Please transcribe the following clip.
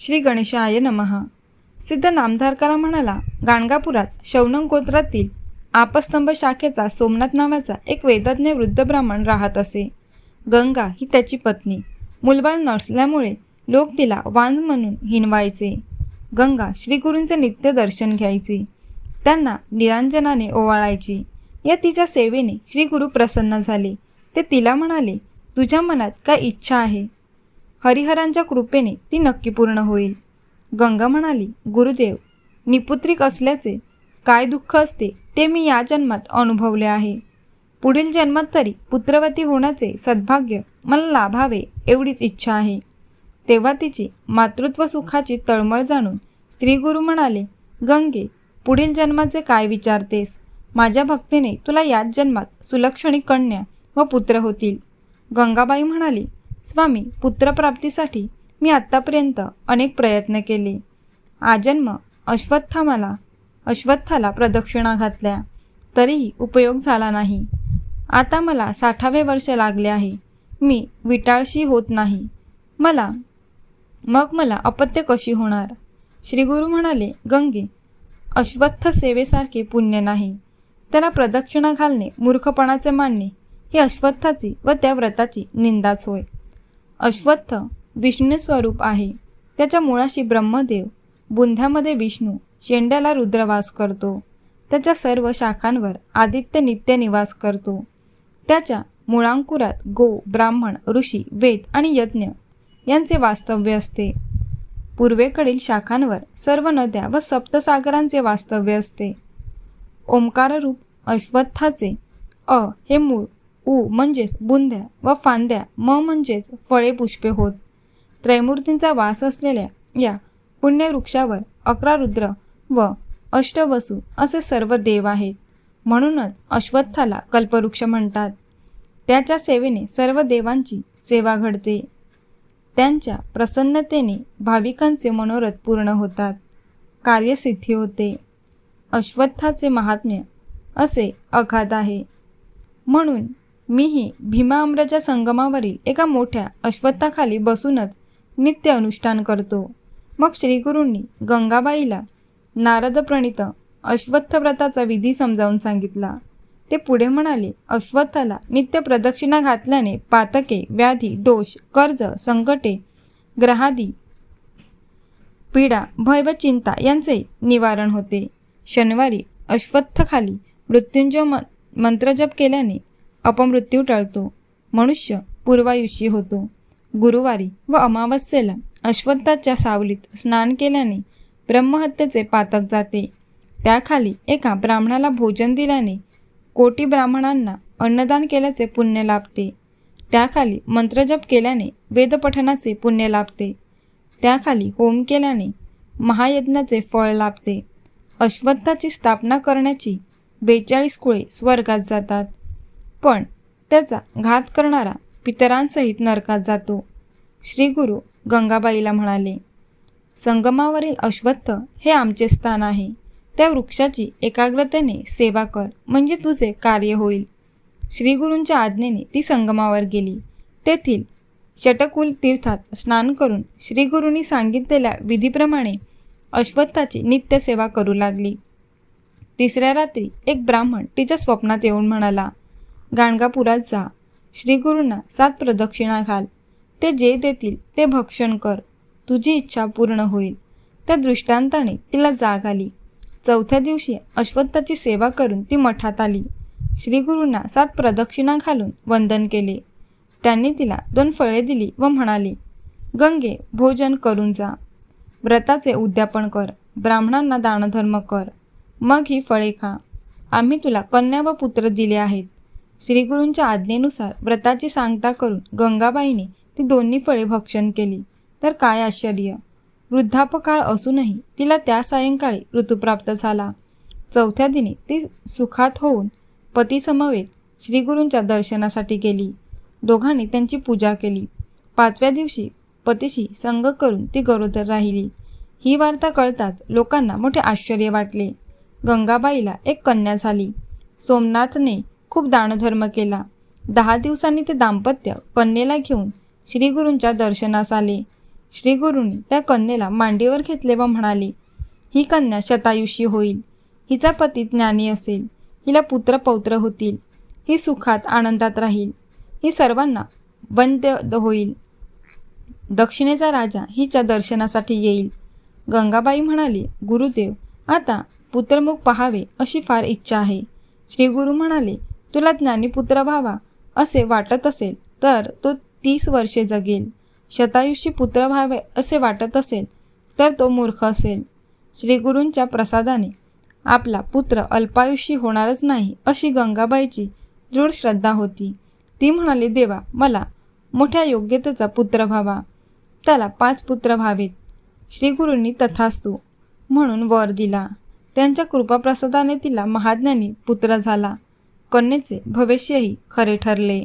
श्री गणेशाय नमः. सिद्ध नामधारकाला म्हणाला गाणगापुरात शौनक गोत्रातील आपस्तंभ शाखेचा सोमनाथ नावाचा एक वेदज्ञ वृद्ध ब्राह्मण राहत असे. गंगा ही त्याची पत्नी. मुलबाळ नसल्यामुळे लोक तिला वांज म्हणून हिनवायचे गंगा श्रीगुरूंचे नित्य दर्शन घ्यायचे. त्यांना निरांजनाने ओवाळायची. या तिच्या सेवेने श्रीगुरू प्रसन्न झाले. ते तिला म्हणाले तुझ्या मनात काय इच्छा आहे? हरिहरांच्या कृपेने ती नक्की पूर्ण होईल. गंगा म्हणाली गुरुदेव निपुत्रिक असल्याचे काय दुःख असते ते मी या जन्मात अनुभवले आहे. पुढील जन्मात तरी पुत्रवती होण्याचे सद्भाग्य मला लाभावे एवढीच इच्छा आहे. तेव्हा तिची मातृत्व सुखाची तळमळ जाणून श्रीगुरु म्हणाले गंगे पुढील जन्माचे काय विचारतेस? माझ्या भक्तीने तुला याच जन्मात सुलक्षणी कन्या व पुत्र होतील. गंगाबाई म्हणाली स्वामी पुत्रप्राप्तीसाठी मी आत्तापर्यंत अनेक प्रयत्न केले. आजन्म अश्वत्थामाला अश्वत्थाला प्रदक्षिणा घातल्या. तरीही उपयोग झाला नाही. आता मला साठावे वर्ष लागले आहे. मी विटाळशी होत नाही. मला मग मला अपत्य कशी होणार? श्रीगुरू म्हणाले गंगे अश्वत्थ सेवेसारखे पुण्य नाही. त्याला प्रदक्षिणा घालणे मूर्खपणाचे मानणे ही अश्वत्थाची व त्या व्रताची निंदाच होय. अश्वत्थ विष्णू स्वरूप आहे. त्याच्या मुळाशी ब्रह्मदेव बुंध्यामध्ये विष्णू शेंड्याला रुद्रवास करतो. त्याच्या सर्व शाखांवर आदित्य नित्य निवास करतो. त्याच्या मुळांकुरात गो ब्राह्मण ऋषी वेद आणि यज्ञ यांचे वास्तव्य असते. पूर्वेकडील शाखांवर सर्व नद्या व सप्तसागरांचे वास्तव्य असते. ओंकाररूप अश्वत्थाचे अ हे मूळ उ म्हणजेच बुंद्या व फांद्या म म्हणजेच फळे पुष्पे होत. त्रैमूर्तींचा वास असलेल्या या पुण्यवृक्षावर अकरा रुद्र व अष्टवसू असे सर्व देव आहेत. म्हणूनच अश्वत्थाला कल्पवृक्ष म्हणतात. त्याच्या सेवेने सर्व देवांची सेवा घडते. त्यांच्या प्रसन्नतेने भाविकांचे मनोरथ पूर्ण होतात. कार्यसिद्धी होते. अश्वत्थाचे महात्म्य असे अखात आहे. म्हणून मीही भीमा अम्रच्या संगमावरील एका मोठ्या अश्वत्थाखाली बसूनच नित्य अनुष्ठान करतो. मग श्रीगुरूंनी गंगाबाईला नारदप्रणित अश्वत्थव्रताचा विधी समजावून सांगितला. ते पुढे म्हणाले अश्वत्थाला नित्य प्रदक्षिणा घातल्याने पातके व्याधी दोष कर्ज संकटे ग्रहादी पीडा भय व चिंता यांचे निवारण होते. शनिवारी अश्वत्थखाली मृत्युंजय म मंत्रजप केल्याने अपमृत्यू टळतो. मनुष्य पूर्वायुषी होतो. गुरुवारी व अमावस्येला अश्वत्थाच्या सावलीत स्नान केल्याने ब्रह्महत्येचे पातक जाते. त्याखाली एका ब्राह्मणाला भोजन दिल्याने कोटी ब्राह्मणांना अन्नदान केल्याचे पुण्य लाभते. त्याखाली मंत्रजप केल्याने वेदपठनाचे पुण्य लाभते. त्याखाली होम केल्याने महायज्ञाचे फळ लाभते. अश्वत्थाची स्थापना करण्याची बेचाळीस कुळे स्वर्गात जातात. पण त्याचा घात करणारा पितरांसहित नरकात जातो. श्रीगुरू गंगाबाईला म्हणाले संगमावरील अश्वत्थ हे आमचे स्थान आहे. त्या वृक्षाची एकाग्रतेने सेवा कर म्हणजे तुझे कार्य होईल. श्रीगुरूंच्या आज्ञेने ती संगमावर गेली. तेथील शटकुल तीर्थात स्नान करून श्रीगुरूंनी सांगितलेल्या विधीप्रमाणे अश्वत्थाची नित्य सेवा करू लागली. तिसऱ्या रात्री एक ब्राह्मण तिच्या स्वप्नात येऊन म्हणाला गाणगापुरात जा. श्रीगुरूंना सात प्रदक्षिणा घाल. ते जे देतील ते भक्षण कर. तुझी इच्छा पूर्ण होईल. त्या दृष्टांताने तिला जाग आली. चौथ्या दिवशी अश्वत्थाची सेवा करून ती मठात आली. श्रीगुरूंना सात प्रदक्षिणा घालून वंदन केले. त्यांनी तिला दोन फळे दिली व म्हणाली गंगे भोजन करून जा. व्रताचे उद्यापन कर. ब्राह्मणांना दानधर्म कर. मग ही फळे खा. आम्ही तुला कन्या व पुत्र दिले आहेत. श्रीगुरूंच्या आज्ञेनुसार व्रताची सांगता करून गंगाबाईने ती दोन्ही फळे भक्षण केली. तर काय आश्चर्य? वृद्धापकाळ असूनही तिला त्या सायंकाळी ऋतुप्राप्त झाला. चौथ्या दिनी ती सुखात होऊन पतीसमवेत श्रीगुरूंच्या दर्शनासाठी गेली. दोघांनी त्यांची पूजा केली. पाचव्या दिवशी पतीशी संग करून ती गरोदर राहिली. ही वार्ता कळताच लोकांना मोठे आश्चर्य वाटले. गंगाबाईला एक कन्या झाली. सोमनाथने खूप दानधर्म केला. दहा दिवसांनी ते दाम्पत्य कन्येला घेऊन श्रीगुरूंच्या दर्शनास आले. श्रीगुरूंनी त्या कन्येला मांडीवर घेतले व म्हणाले ही कन्या शतायुषी होईल. हिचा पती ज्ञानी असेल. हिला पुत्र पौत्र होतील. ही सुखात आनंदात राहील. ही सर्वांना वंद्य होईल. दक्षिणेचा राजा हिच्या दर्शनासाठी येईल. गंगाबाई म्हणाली गुरुदेव आता पुत्रमुख पहावे अशी फार इच्छा आहे. श्रीगुरु म्हणाले तुला ज्ञानीपुत्र व्हावा असे वाटत असेल तर तो तीस वर्षे जगेल. शतायुषी पुत्र व्हावे असे वाटत असेल तर तो मूर्ख असेल. श्रीगुरूंच्या प्रसादाने आपला पुत्र अल्पायुषी होणारच नाही अशी गंगाबाईची दृढ श्रद्धा होती. ती म्हणाली देवा मला मोठ्या योग्यतेचा पुत्र व्हावा. त्याला पाच पुत्र व्हावेत. श्रीगुरूंनी तथास्तू म्हणून वर दिला. त्यांच्या कृपाप्रसादाने तिला महाज्ञानी पुत्र झाला. कन्येचे भविष्यही खरे ठरले.